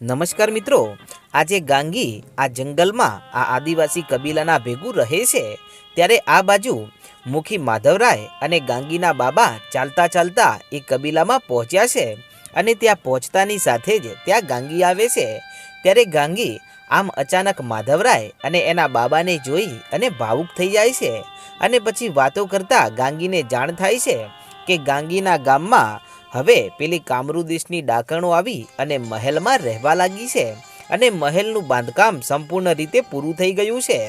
નમસ્કાર મિત્રો, આજે ગાંગી આ જંગલમાં આ આદિવાસી કબીલાના ભેગું રહે છે. ત્યારે આ બાજુ મુખી માધવરાય અને ગાંગીના બાબા ચાલતા ચાલતા એ કબીલામાં પહોંચ્યા છે અને ત્યાં પહોંચતાની સાથે જ ત્યાં ગાંગી આવે છે. ત્યારે ગાંગી આમ અચાનક માધવરાય અને એના બાબાને જોઈ અને ભાવુક થઈ જાય છે અને પછી વાતો કરતાં ગાંગીને જાણ થાય છે કે ગાંગીના ગામમાં હવે પેલી કામરુદિશની ડાકણો આવી અને મહેલમાં રહેવા લાગી છે અને મહેલનું બાંધકામ સંપૂર્ણ રીતે પૂરું થઈ ગયું છે.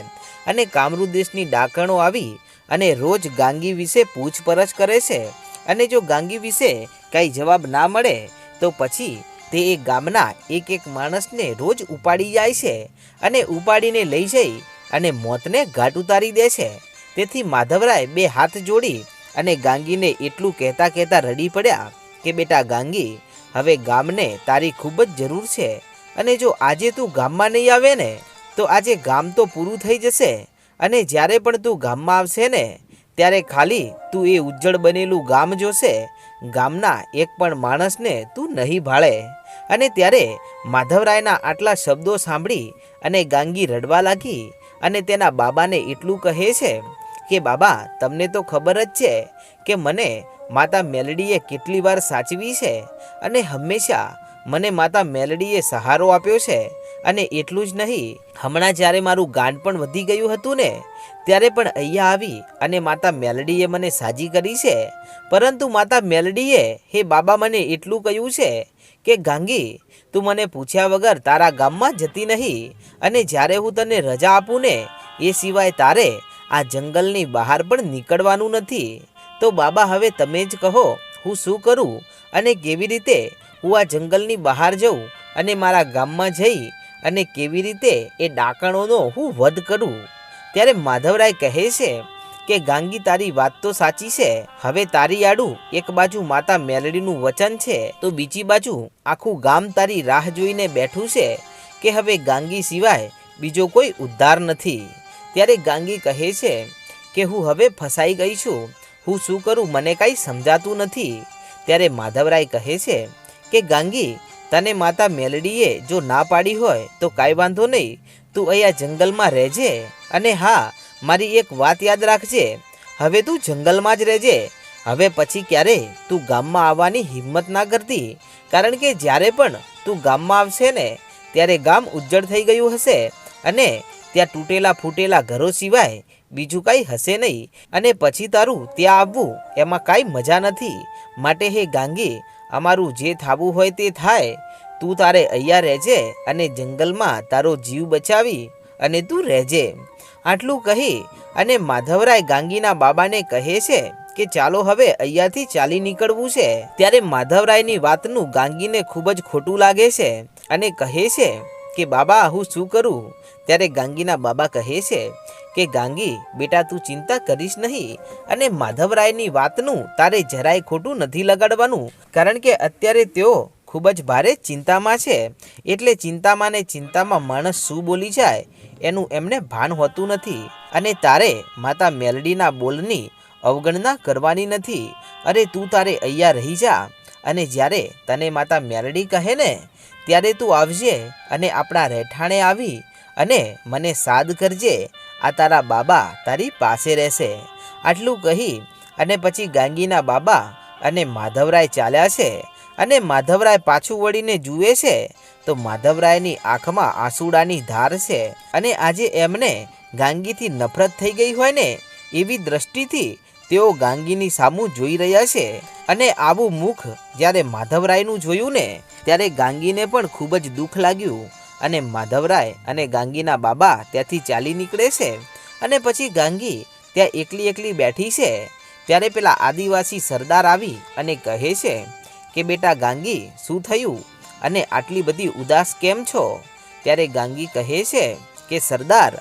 અને કામરૂદેશની ડાકણો આવી અને રોજ ગાંગી વિશે પૂછપરછ કરે છે. અને જો ગાંગી વિશે કાંઈ જવાબ ના મળે, તો પછી તે એ ગામના એક એક માણસને રોજ ઉપાડી જાય છે અને ઉપાડીને લઈ જઈ અને મોતને ઘાટ ઉતારી દે છે. તેથી માધવરાય બે હાથ જોડી અને ગાંગીને એટલું કહેતા કહેતા રડી પડ્યા. કે બેટા ગાંગી, હવે ગામને તારી ખૂબ જ જરૂર છે. અને જો આજે તું ગામમાં નહીં આવે ને, તો આજે ગામ તો પૂરું થઈ જશે. અને જ્યારે પણ તું ગામમાં આવશે ને, ત્યારે ખાલી તું એ ઉજ્જળ બનેલું ગામ જોશે. ગામના એક પણ માણસને તું નહીં ભાળે. અને ત્યારે માધવરાયના આટલા શબ્દો સાંભળી અને ગાંગી રડવા લાગી અને તેના બાબાને એટલું કહે છે કે બાબા, તમને તો ખબર જ છે કે મને માતા મેલડીએ કેટલી વાર સાચવી છે અને હંમેશા મને માતા મેલડીએ સહારો આપ્યો છે અને એટલું જ નહીં, હમણાં જ્યારે મારું ગાંડ પણ વધી ગયું હતું ને, ત્યારે પણ અહીંયા આવી અને માતા મેલડીએ મને સાજી કરી છે. પરંતુ માતા મેલડીએ, હે બાબા, મને એટલું કહ્યું છે કે, ગાંગી, તું મને પૂછ્યા વગર તારા ગામમાં જતી નહીં અને જ્યારે હું તને રજા આપું ને, એ સિવાય તારે આ જંગલની બહાર પણ નીકળવાનું નથી. તો બાબા, હવે તમે જ કહો, હું શું કરું અને કેવી રીતે હું આ જંગલની બહાર જઉં અને મારા ગામમાં જઈ અને કેવી રીતે એ ડાકણોનો હું વધ કરું? ત્યારે માધવરાય કહે છે કે, ગાંગી, તારી વાત તો સાચી છે. હવે તારી આડું એક બાજુ માતા મેલડીનું વચન છે, તો બીજી બાજુ આખું ગામ તારી રાહ જોઈને બેઠું છે કે, હવે ગાંગી સિવાય બીજો કોઈ ઉદ્ધાર નથી. ત્યારે ગાંગી કહે છે કે, હું હવે ફસાઈ ગઈ છું. હું શું કરું મને કાંઈ સમજાતું નથી. ત્યારે માધવરાય કહે છે કે, ગાંગી, તને માતા મેલડીએ જો ના પાડી હોય તો કાંઈ વાંધો નહીં. તું અહીંયા જંગલમાં રહેજે અને હા, મારી એક વાત યાદ રાખજે. હવે તું જંગલમાં જ રહેજે. હવે પછી ક્યારે તું ગામમાં આવવાની હિંમત ના કરતી. કારણ કે જ્યારે પણ તું ગામમાં આવશે ને, ત્યારે ગામ ઉજ્જળ થઈ ગયું હશે અને ત્યાં તૂટેલા ફૂટેલા ઘરો સિવાય બીજું કાંઈ હશે નહીં. અને પછી તારું ત્યાં આવવું, એમાં કાંઈ મજા નથી. માટે હે ગાંગી, અમારું જે થાવું હોય તે થાય. તું તારે અહીંયા રહેજે અને જંગલમાં તારો જીવ બચાવી અને તું રહેજે. આટલું કહી અને માધવરાય ગાંગીના બાબાને કહે છે કે ચાલો હવે અહીંયાથી ચાલી નીકળવું છે. ત્યારે માધવરાયની વાતનું ગાંગીને ખૂબ જ ખોટું લાગે છે અને કહે છે કે, બાબા, હું શું કરું? ત્યારે ગાંગીના બાબા કહે છે કે, ગાંગી, બેટા, તું ચિંતા કરીશ નહીં અને માધવરાયની વાતનું તારે જરાય ખોટું નથી લગાડવાનું, કારણ કે અત્યારે તેઓ ખૂબ જ ભારે ચિંતામાં છે. એટલે ચિંતામાં ને ચિંતામાં માણસ શું બોલી જાય, એનું એમને ભાન હોતું નથી અને તારે માતા મેલડીના બોલની અવગણના કરવાની નથી. અરે, તું તારે અહીંયા રહી જા અને જ્યારે તને માતા મેરડી કહે ને, ત્યારે તું આવજે અને આપણા રહેઠાણે આવી અને મને સાદ કરજે. આ તારા બાબા તારી પાસે રહેશે. આટલું કહી અને પછી ગાંગીના બાબા અને માધવરાય ચાલ્યા છે અને માધવરાય પાછું વળીને જુએ છે તો માધવરાયની આંખમાં આંસુડાની ધાર છે અને આજે એમને ગાંગીથી નફરત થઈ ગઈ હોય ને, એવી દ્રષ્ટિથી તેઓ ગાંગીની સામું જોઈ રહ્યા છે અને આવું મુખ જ્યારે માધવરાયનું જોયું ને, ત્યારે ગાંગીને પણ ખૂબ જ દુઃખ લાગ્યું અને માધવરાય અને ગાંગીના બાબા ત્યાંથી ચાલી નીકળે છે અને પછી ગાંગી ત્યાં એકલી એકલી બેઠી છે. ત્યારે પેલા આદિવાસી સરદાર આવી અને કહે છે કે, બેટા ગાંગી, શું થયું? અને આટલી બધી ઉદાસ કેમ છો? ત્યારે ગાંગી કહે છે કે, સરદાર,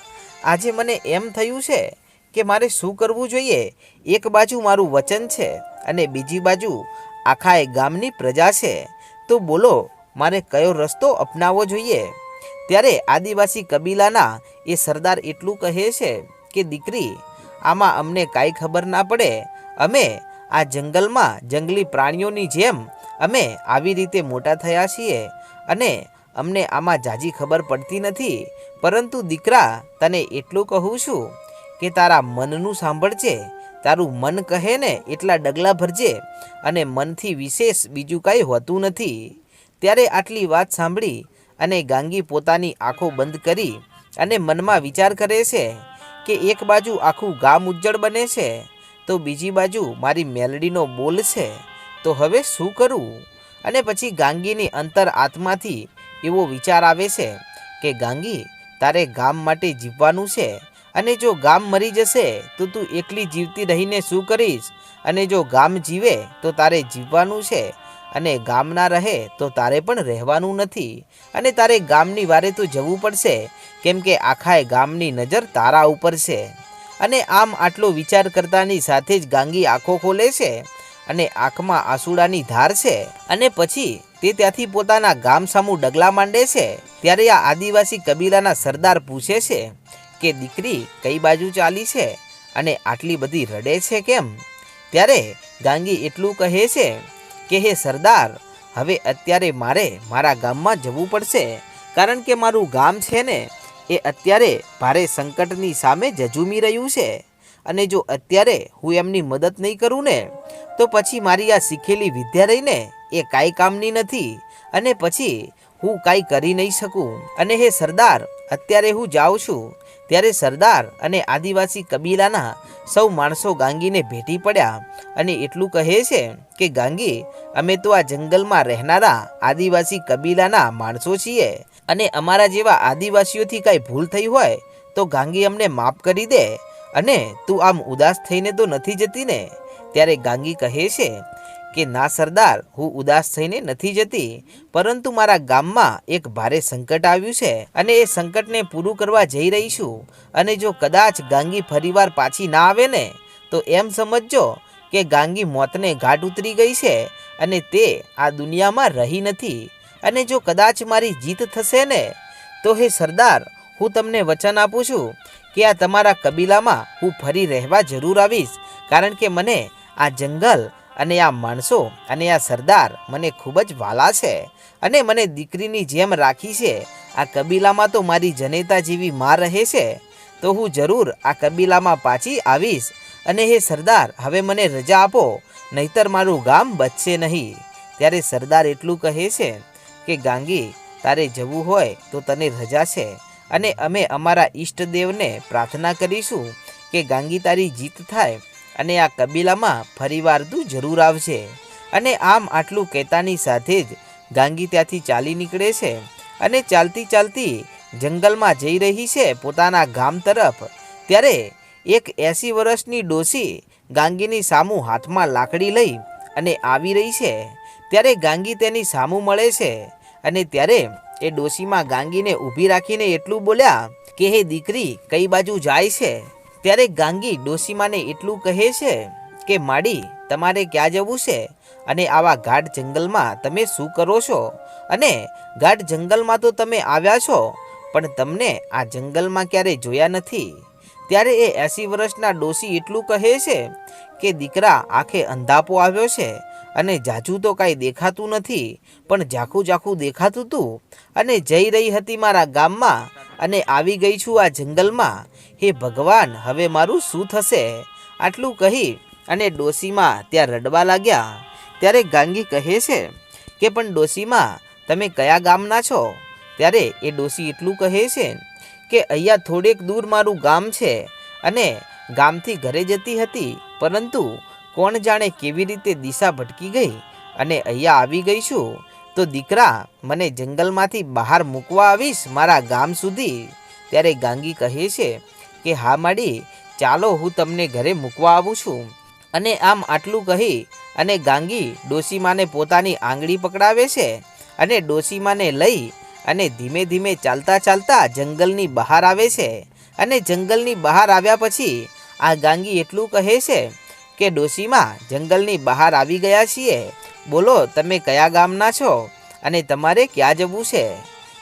આજે મને એમ થયું છે કે મારે શું કરવું જોઈએ? એક બાજુ મારું વચન છે અને બીજી બાજુ આખા એ ગામની પ્રજા છે. તો બોલો, મારે કયો રસ્તો અપનાવવો જોઈએ? ત્યારે આદિવાસી કબીલાના એ સરદાર એટલું કહે છે કે, દીકરી, આમાં અમને કાંઈ ખબર ના પડે. અમે આ જંગલમાં જંગલી પ્રાણીઓની જેમ અમે આવી રીતે મોટા થયા છીએ અને અમને આમાં જાજી ખબર પડતી નથી. પરંતુ દીકરા, તને એટલું કહું છું કે તારા મનનું સાંભળજે. તારું મન કહે ને એટલા ડગલા ભરજે અને મનથી વિશેષ બીજું કાંઈ હોતું નથી. ત્યારે આટલી વાત સાંભળી અને ગાંગી પોતાની આંખો બંધ કરી અને મનમાં વિચાર કરે છે કે એક બાજુ આખું ગામ ઉજ્જળ બને છે, તો બીજી બાજુ મારી મેલડીનો બોલ છે, તો હવે શું કરું? અને પછી ગાંગીની અંતર આત્માથી એવો વિચાર આવે છે કે ગાંગી, તારે ગામ માટે જીવવાનું છે અને જો ગામ મરી જશે, તો તું એકલી જીવતી રહીને શું કરીશ? અને જો ગામ જીવે, તો તારે જીવવાનું છે. અને ગામ ના રહે, તો તારે પણ રહેવાનું નથી. અને તારે ગામની વારે તો જવું પડશે, કેમ કે આખાય ગામની નજર તારા ઉપર છે. અને આમ આટલો વિચાર કરતાની સાથે જ ગાંગી આંખો ખોલે છે અને આંખમાં આંસુડાની ધાર છે. અને પછી તે ત્યાંથી પોતાના ગામ સામું ડગલા માંડે છે. ત્યારે આ આદિવાસી કબીલાના સરદાર પૂછે છે કે દીકરી કઈ બાજુ ચાલી છે અને આટલી બધી રડે છે કેમ? ત્યારે ગાંગી એટલું કહે છે કે, હે સરદાર, હવે અત્યારે મારે મારા ગામમાં જવું પડશે, કારણ કે મારું ગામ છે ને, એ અત્યારે ભારે સંકટની સામે જજુમી રહ્યું છે. અને જો અત્યારે હું એમની મદદ નહીં કરું ને, તો પછી મારી આ શીખેલી વિદ્યા રહીને એ કાંઈ કામની નથી. અને પછી હું કાંઈ કરી નહીં શકું. અને હે સરદાર અત્યારે હું જાઉં છું, ત્યારે સરદાર અને આદિવાસી કબીલાના સૌ માણસો ગાંગીને ભેટી પડ્યા અને એટલું કહે છે કે, ગાંગી, અમે તો આ જંગલમાં રહેનારા આદિવાસી કબીલાના માણસો છીએ અને અમારા જેવા આદિવાસીઓથી કાંઈ ભૂલ થઈ હોય તો ગાંગી અમને માફ કરી દે અને તું આમ ઉદાસ થઈને તો નથી જતી ને? ત્યારે ગાંગી કહે છે કે ના સરદાર, હું ઉદાસ થઈને નથી જતી, પરંતુ મારા ગામમાં એક ભારે સંકટ આવ્યું છે અને એ સંકટને પૂરું કરવા જઈ રહી છું. અને જો કદાચ ગાંગી ફરીવાર પાછી ના આવે ને, તો એમ સમજજો કે ગાંગી મોતને ઘાટ ઉતરી ગઈ છે અને તે આ દુનિયામાં રહી નથી. અને જો કદાચ મારી જીત થશે ને, તો હે સરદાર, હું તમને વચન આપું છું કે આ તમારા કબીલામાં હું ફરી રહેવા જરૂર આવીશ, કારણ કે મને આ જંગલ અને આ માણસો અને આ સરદાર મને ખૂબ જ વાલા છે અને મને દીકરીની જેમ રાખી છે. આ કબીલામાં તો મારી જનેતા જેવી માં રહે છે. તો હું જરૂર આ કબીલામાં પાછી આવીશ અને હે સરદાર, હવે મને રજા આપો, નહીતર મારું ગામ બચશે નહીં. ત્યારે સરદાર એટલું કહે છે કે, ગાંગી, તારે જવું હોય તો તને રજા છે અને અમે અમારા ઈષ્ટદેવને પ્રાર્થના કરીશું કે ગાંગી તારી જીત થાય અને આ કબીલામાં ફરીવાર તું જરૂર આવશે અને આમ આટલું કહેતાની સાથે જ ગાંગી ત્યાંથી ચાલી નીકળે છે અને ચાલતી ચાલતી જંગલમાં જઈ રહી છે પોતાના ગામ તરફ. ત્યારે એક એંસી વર્ષની ડોસી ગાંગીની સામું હાથમાં લાકડી લઈ અને આવી રહી છે. ત્યારે ગાંગી તેની સામું મળે છે અને ત્યારે એ ડોશીમાં ગાંગીને ઊભી રાખીને એટલું બોલ્યા કે, હે દીકરી, કઈ બાજુ જાય છે? ત્યારે ગાંગી ડોશીમાને એટલું કહે છે કે, માડી, તમારે ક્યાં જવું છે? અને આવા ગાઢ જંગલમાં તમે શું કરો છો? અને ગાઢ જંગલમાં તો તમે આવ્યા છો, પણ તમને આ જંગલમાં ક્યારે જોયા નથી? ત્યારે એ એંસી વર્ષના ડોશી એટલું કહે છે કે, દીકરા, આખે અંધાપો આવ્યો છે અને જાજુ તો કાંઈ દેખાતું નથી, પણ ઝાખું ઝાખું દેખાતું હતું અને જઈ રહી હતી મારા ગામમાં અને આવી ગઈ છું આ જંગલમાં. હે ભગવાન, હવે મારું શું થશે? આટલું કહી અને ડોસીમાં ત્યાં રડવા લાગ્યા. ત્યારે ગાંગી કહે છે કે, પણ ડોસીમાં, તમે કયા ગામના છો? ત્યારે એ ડોશી એટલું કહે છે કે, અહીંયા થોડેક દૂર મારું ગામ છે અને ગામથી ઘરે જતી હતી, પરંતુ કોણ જાણે કેવી રીતે દિશા ભટકી ગઈ અને અહીંયા આવી ગઈ છું. તો દીકરા, મને જંગલમાંથી બહાર મૂકવા આવીશ મારા ગામ સુધી. ત્યારે ગાંગી કહે છે કે, હા માડી, ચાલો હું તમને ઘરે મૂકવા આવું છું. અને આમ આટલું કહી અને ગાંગી ડોશીમાને પોતાની આંગળી પકડાવે છે અને ડોશીમાને લઈ અને ધીમે ધીમે ચાલતા ચાલતા જંગલની બહાર આવે છે. અને જંગલની બહાર આવ્યા પછી આ ગાંગી એટલું કહે છે કે ડોશીમાં જંગલની બહાર આવી ગયા છીએ? બોલો, તમે કયા ગામના છો? અને તમારે ક્યાં જવું છે?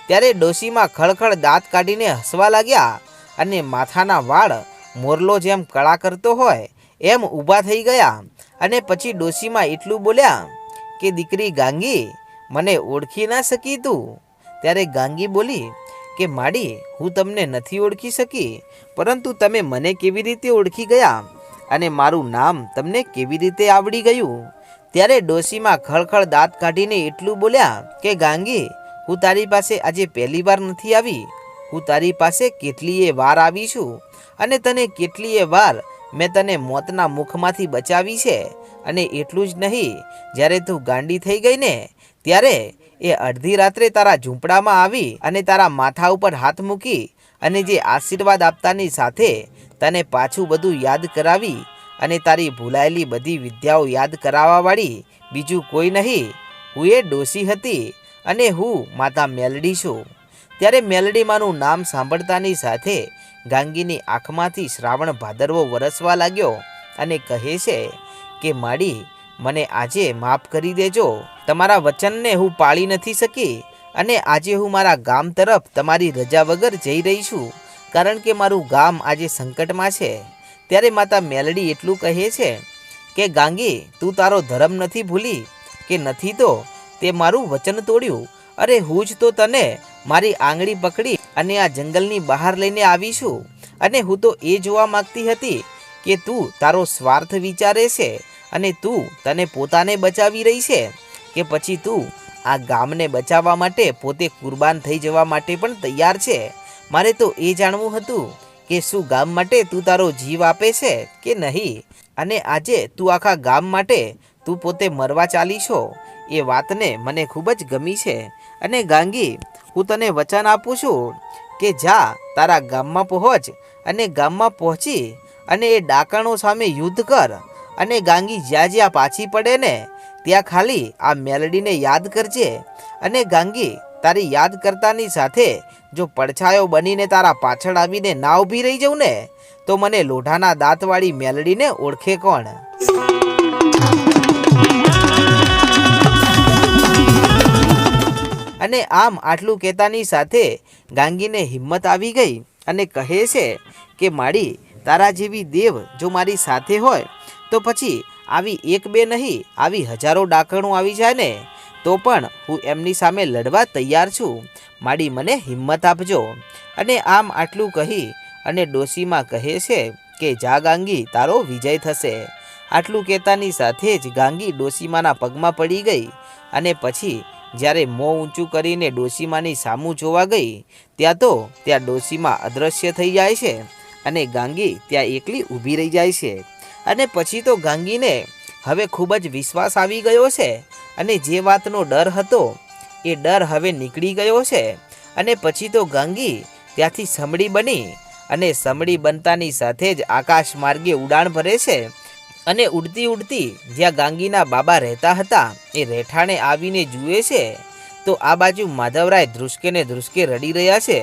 ત્યારે ડોશીમાં ખળખળ દાંત કાઢીને હસવા લાગ્યા અને માથાના વાળ મોરલો જેમ કળા કરતો હોય એમ ઊભા થઈ ગયા. અને પછી ડોશીમાં એટલું બોલ્યા કે, દીકરી ગાંગી, મને ઓળખી ના શકી તું. ત્યારે ગાંગી બોલી કે, માડી, હું તમને નથી ઓળખી શકી, પરંતુ તમે મને કેવી રીતે ઓળખી ગયા? અને મારું નામ તમને કેવી રીતે આવડી ગયું? ત્યારે ડોશીમાં ખળખળ દાંત કાઢીને એટલું બોલ્યા કે, ગાંગી, હું તારી પાસે આજે પહેલી વાર નથી આવી. હું તારી પાસે કેટલીય વાર આવી છું અને તને કેટલીય વાર મેં તને મોતના મુખમાંથી બચાવી છે. અને એટલું જ નહીં, જ્યારે તું ગાંડી થઈ ગઈ ને, ત્યારે એ અડધી રાત્રે તારા ઝૂંપડામાં આવી અને તારા માથા ઉપર હાથ મૂકી અને જે આશીર્વાદ આપતાની સાથે તને પાછું બધું યાદ કરાવી અને તારી ભૂલાયેલી બધી વિદ્યાઓ યાદ કરાવવાવાળી બીજું કોઈ નહીં. હું એ ડોસી હતી અને હું માતા મેલડી છું. ત્યારે મેલડીમાનું નામ સાંભળતાની સાથે ગાંગીની આંખમાંથી શ્રાવણ ભાદરવો વરસવા લાગ્યો અને કહે છે કે, માડી, મને આજે માફ કરી દેજો. તમારા વચનને હું પાળી નથી શકી. અને આજે હું મારા ગામ તરફ તમારી રજા વગર જઈ રહી છું. કારણ કે મારું ગામ આજે સંકટમાં છે. ત્યારે માતા મેલડી એટલું કહે છે કે, ગાંગી, તું તારો ધર્મ નથી ભૂલી, કે નથી તો તે મારું વચન તોડ્યું. અરે, હું જ તો તને મારી આંગળી પકડી અને આ જંગલની બહાર લઈને આવી છું. અને હું તો એ જોવા માંગતી હતી કે તું તારો સ્વાર્થ વિચારે છે અને તું તને પોતાને બચાવી રહી છે, કે પછી તું આ ગામને બચાવવા માટે પોતે કુરબાન થઈ જવા માટે પણ તૈયાર છે. મારે તો એ જાણવું હતું કે શું ગામ માટે તું તારો જીવ આપે છે કે નહીં? અને આજે તું આખા ગામ માટે તું પોતે મરવા ચાલી છો એ વાતને મને ખૂબ જ ગમી છે. અને ગાંગી, હું તને વચન આપું છું કે જા, તારા ગામમાં પહોંચ અને ગામમાં પહોંચી અને એ ડાકણો સામે યુદ્ધ કર અને ગાંગી જ્યાં જ્યાં પાછી પડે ને ત્યાં ખાલી આ મેલડીને યાદ કરજે અને ગાંગી, તારી યાદ કરતાની સાથે જો પડછાયો બનીને તારા પાછળ આવીને ના ઊભી રહી જાઉં ને, તો મને લોઢાના દાંતવાળી મેલડીને ઓળખે કોણ? અને આમ આટલું કહેતાની સાથે ગાંગીને હિંમત આવી ગઈ અને કહે છે કે, માડી, તારા જેવી દેવ જો મારી સાથે હોય, તો પછી આવી એક બે નહીં, આવી હજારો ડાકણું આવી જાય ને, તો પણ હું એમની સામે લડવા તૈયાર છું. માડી મને હિંમત આપજો. અને આમ આટલું કહી અને ડોશીમાં કહે છે કે, જા ગાંગી, તારો વિજય થશે. આટલું કહેતાની સાથે જ ગાંગી ડોશીમાના પગમાં પડી ગઈ અને પછી જ્યારે મોં ઊંચું કરીને ડોશીમાની સામું જોવા ગઈ, ત્યાં તો ત્યાં ડોશીમાં અદૃશ્ય થઈ જાય છે અને ગાંગી ત્યાં એકલી ઊભી રહી જાય છે. અને પછી તો ગાંગીને હવે ખૂબ જ વિશ્વાસ આવી ગયો છે. અને જે વાતનો ડર હતો, એ ડર હવે નીકળી ગયો છે. અને પછી તો ગાંગી ત્યાંથી સમડી બની અને સમડી બનતાની સાથે જ આકાશ માર્ગે ઉડાણ ભરે છે. અને ઉડતી ઉડતી જ્યાં ગાંગીના બાબા રહેતા હતા, એ રહેઠાણે આવીને જુએ છે, તો આ બાજુ માધવરાય ધ્રુસકે ને ધ્રુસકે રડી રહ્યા છે.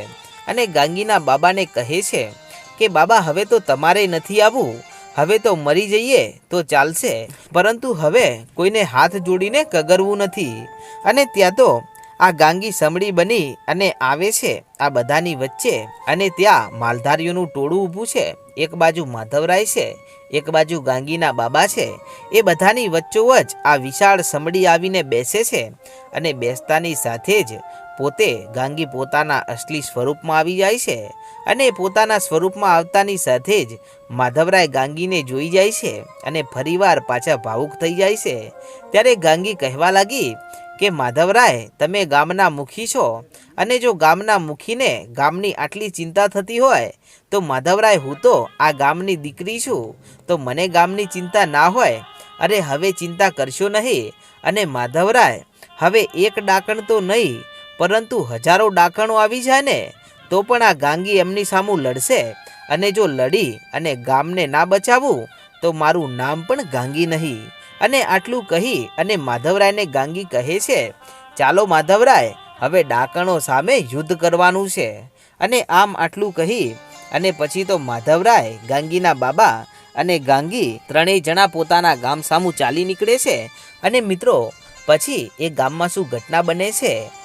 અને ગાંગીના બાબાને કહે છે કે, બાબા, હવે તો તમારે નથી આવવું. હવે તો મરી જઈએ તો ચાલશે. પરંતુ હવે કોઈને હાથ જોડીને કગરવું નથી. અને ત્યાં તો આ ગાંગી સમડી બની અને આવે છે આ બધાની વચ્ચે. અને ત્યાં માલધારીઓનું ટોળું ઊભું છે. એક બાજુ માધવરાય છે, એક બાજુ ગાંગીના બાબા છે. એ બધાની વચ્ચોવચ આ વિશાળ સમડી આવીને બેસે છે અને બેસતાની સાથે જ પોતે ગાંગી પોતાના અસલી સ્વરૂપમાં આવી જાય છે અને પોતાના સ્વરૂપમાં આવતાની સાથે જ માધવરાય ગાંગીને જોઈ જાય છે અને ફરીવાર પાછા ભાવુક થઈ જાય છે. ત્યારે ગાંગી કહેવા લાગી કે, માધવરાય, તમે ગામના મુખી છો અને જો ગામના મુખીને ગામની આટલી ચિંતા થતી હોય, તો માધવરાય હું તો આ ગામની દીકરી છું. તો મને ગામની ચિંતા ના હોય. અરે, હવે ચિંતા કરશો નહીં. અને માધવરાય, હવે એક ડાકણ તો નહીં પરંતુ હજારો ડાકણો આવી જાય ને, તો પણ આ ગાંગી એમની સામું લડશે. અને જો લડી અને ગામને ના બચાવું, તો મારું નામ પણ ગાંગી નહીં. અને આટલું કહી અને માધવરાયને ગાંગી કહે છે, ચાલો માધવરાય, હવે ડાકણો સામે યુદ્ધ કરવાનું છે. અને આમ આટલું કહી અને પછી તો માધવરાય, ગાંગીના બાબા અને ગાંગી ત્રણેય જણા પોતાના ગામ સામું ચાલી નીકળે છે. અને મિત્રો, પછી એ ગામમાં શું ઘટના બને છે?